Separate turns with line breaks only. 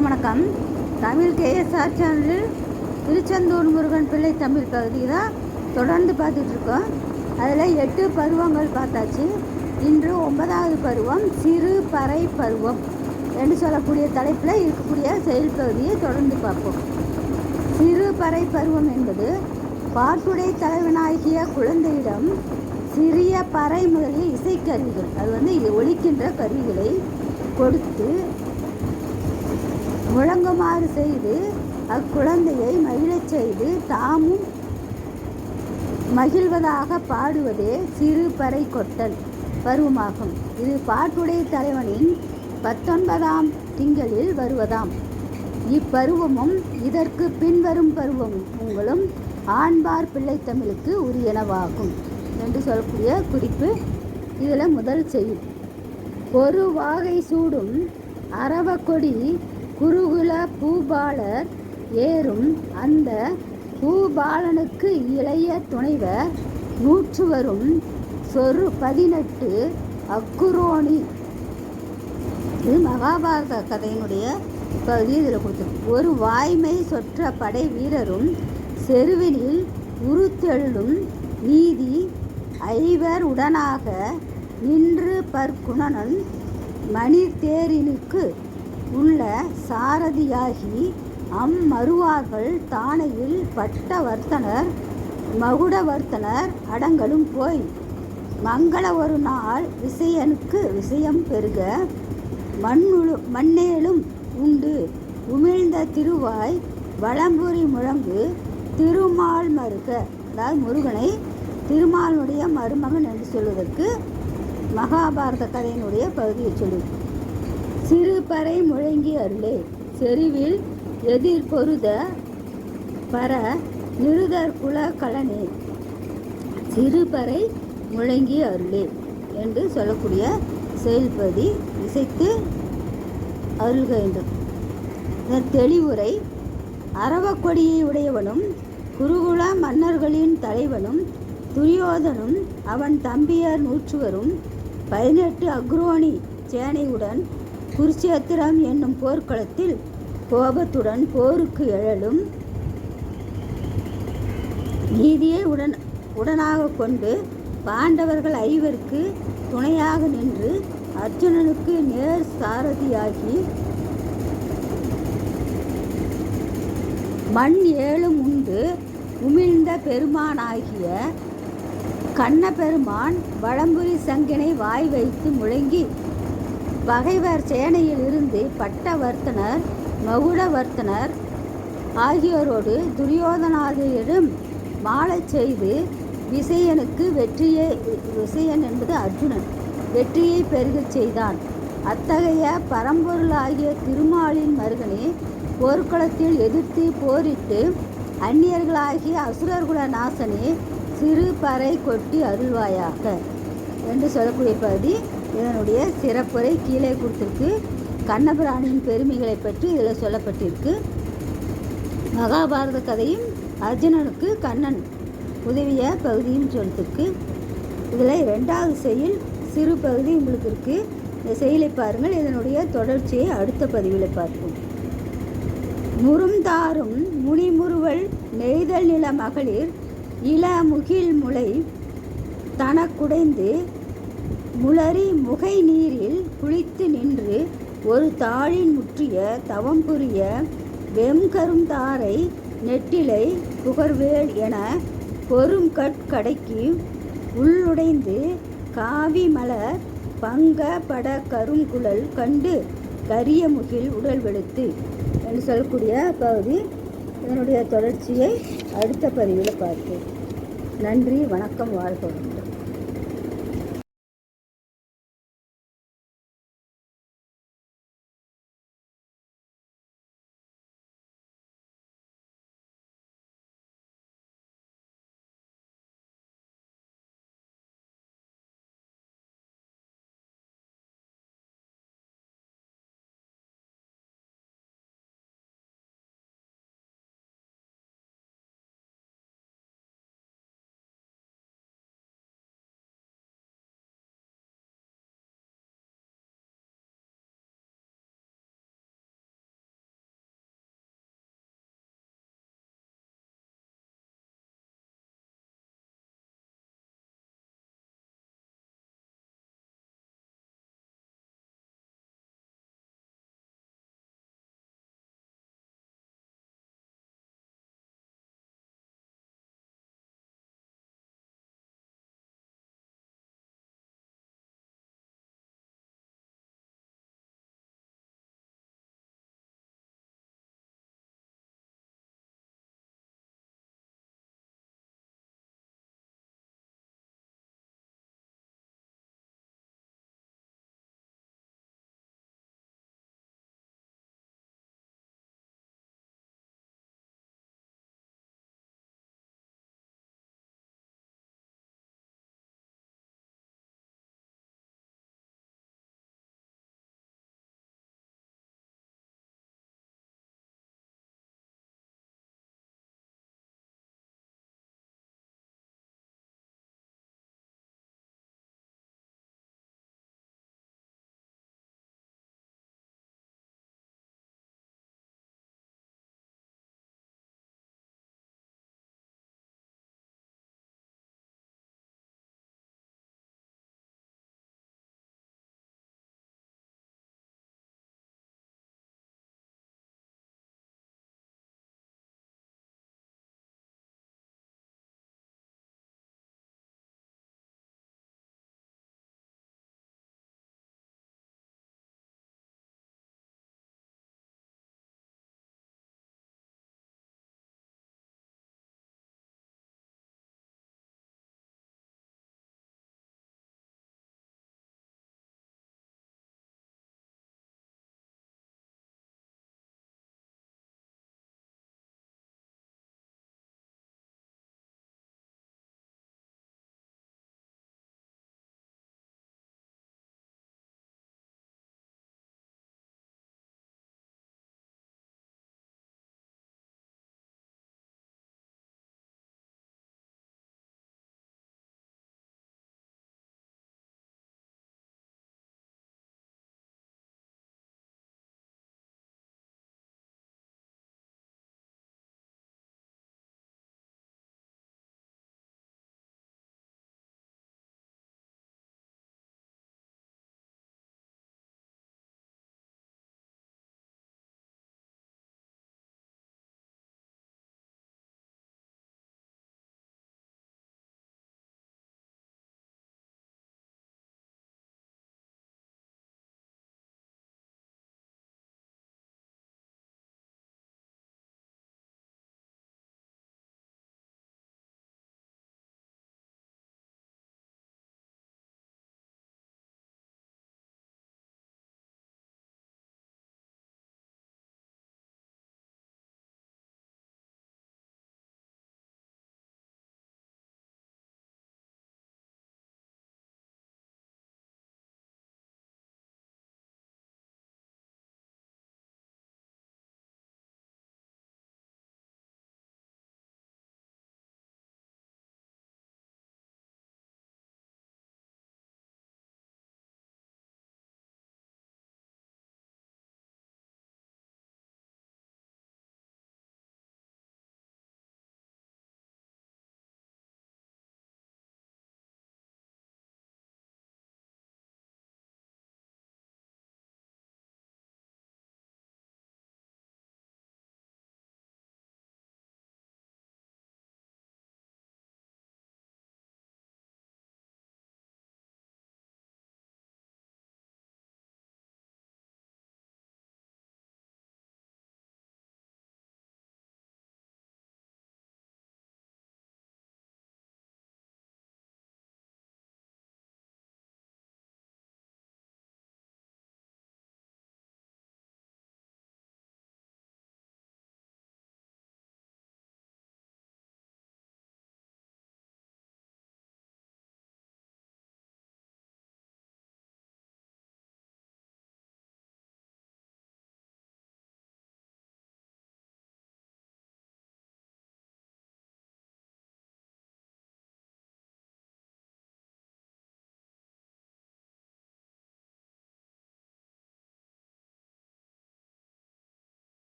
அனைவருக்கும் வணக்கம். தமிழ் கேஎஸ்ஆர் சேனலில் திருச்செந்தூர் முருகன் பிள்ளை தமிழ் பகுதி தான் தொடர்ந்து பார்த்துட்ருக்கோம் அதில் எட்டு பருவங்கள் பார்த்தாச்சு. இன்று ஒன்பதாவது பருவம் சிறு பறை பருவம் என்று சொல்லக்கூடிய தலைப்பில் இருக்கக்கூடிய செயல் பகுதியை தொடர்ந்து பார்ப்போம். சிறு பறை பருவம் என்பது பாட்டுடை தலைவனாகிய குழந்தையிடம் சிறிய பறை முதலிய இசைக்கருவிகள் அது வந்து இது கருவிகளை கொடுத்து முழங்குமாறு செய்து அக்குழந்தையை மகிழச் செய்து தாமும் மகிழ்வதாக பாடுவதே சிறு பறை கொட்டல் பருவமாகும். இது பாட்டுடைய தலைவனின் பத்தொன்பதாம் திங்களில் வருவதாம். இப்பருவமும் இதற்கு பின்வரும் பருவங்களும் ஆண்பார் பிள்ளைத்தமிழுக்கு உரியனவாகும் என்று சொல்லக்கூடிய குறிப்பு இதில் முதல் செய்யும் ஒரு வாகை சூடும் அரவக்கொடி குருகுல பூபாலர் ஏறும் அந்த பூபாலனுக்கு இளைய துணைவர் நூற்றுவரும் சொரு பதினெட்டு அக்குரோணி. இது மகாபாரத கதையினுடைய பகுதி இதில் கொடுத்துருக்கு ஒரு வாய்மை சொற்ற படை வீரரும் செருவினில் உருத்தெழும் நீதி ஐவர் உடனாக நின்று பற்குணனன் மணித்தேரினுக்கு உள்ள சாரதியாகி அம்மருவார்கள் தானையில் பட்டவர்த்தனர் மகுடவர்த்தனர் அடங்கலும் போய். மங்கள ஒரு நாள் விசயனுக்கு விஷயம் பெருக மண்ணுழு மண்ணேலும் உண்டு. உமிழ்ந்த திருவாய் வளம்புரி முழங்கு திருமால் மருக. அதாவது முருகனை திருமாலுடைய மருமகன் என்று சொல்வதற்கு மகாபாரத கதையினுடைய பகுதியை சொல்லு சிறு பறை முழங்கி அருளே. செறிவில் எதிர் பொருத பர நிருதர் குல கலனே. சிறுபறை முழங்கி அருளே என்று சொல்லக்கூடிய செயல்பதி இசைத்து அருள்க வேண்டும். தெளிவுரை அரவக்கொடியை உடையவனும் குருகுல மன்னர்களின் தலைவனும் துரியோதனும் அவன் தம்பியர் நூற்றுவரும் பதினெட்டு அக்ரோணி சேனையுடன் குருச்சேத்திரம் என்னும் போர்க்களத்தில் கோபத்துடன் போருக்கு எழலும். நீதியை உடன் உடனாக கொண்டு பாண்டவர்கள் ஐவருக்கு துணையாக நின்று அர்ஜுனனுக்கு நேர் சாரதியாகி மண் ஏழும் உண்டு. உமிழ்ந்த பெருமானாகிய கண்ணபெருமான் வளம்புரி சங்கினை வாய் வைத்து முழங்கி பகைவர் சேனையில் இருந்து பட்டவர்த்தனர் மகுடவர்த்தனர். ஆகியோரோடு துரியோதனாதியிடம் மாளச் செய்து விசயனுக்கு வெற்றியை விசயன் என்பது அர்ஜுனன் வெற்றியை பெருகச் செய்தான். அத்தகைய பரம்பொருளாகிய திருமாலின் மருகனே போர்க்குளத்தில் எதிர்த்து போரிட்டு அந்நியர்களாகிய அசுரர்குல நாசனே சிறு பறை கொட்டி அருள்வாயாக. என்று சொல்லக்கூடிய பகுதி இதனுடைய சிறப்புரை கீழே கொடுத்துருக்கு. கண்ணபிராணியின் பெருமைகளை பற்றி இதில் சொல்லப்பட்டிருக்கு. மகாபாரத கதையும் அர்ஜுனனுக்கு கண்ணன் உதவிய பகுதியும் சொல்லிருக்கு. இதில் ரெண்டாவது செயல் சிறு பகுதி உங்களுக்கு இருக்குது இந்த செயலை பாருங்கள். இதனுடைய தொடர்ச்சியை அடுத்த பதிவில் பார்ப்போம். முறும்தாரும் முனிமுறுவல் நெய்தல் நில மகளிர் இள முகில் முளை தனக்குடைந்து முளரி முகை நீரில் குளித்து நின்று ஒரு தாழின் முற்றிய தவம் புரிய வெம்கருந்தாரை நெட்டிலை புகர்வேல் என பொறும் கட்கடைக்கு உள்ளுடைந்து காவி மலர் பங்க பட கருங்குழல் கண்டு கரிய முகில் உடல் வெளுத்து என்று சொல்லக்கூடிய பகுதி. இதனுடைய தொடர்ச்சியை அடுத்த பதிவில் பார்ப்போம். நன்றி வணக்கம் வாழ்க்கை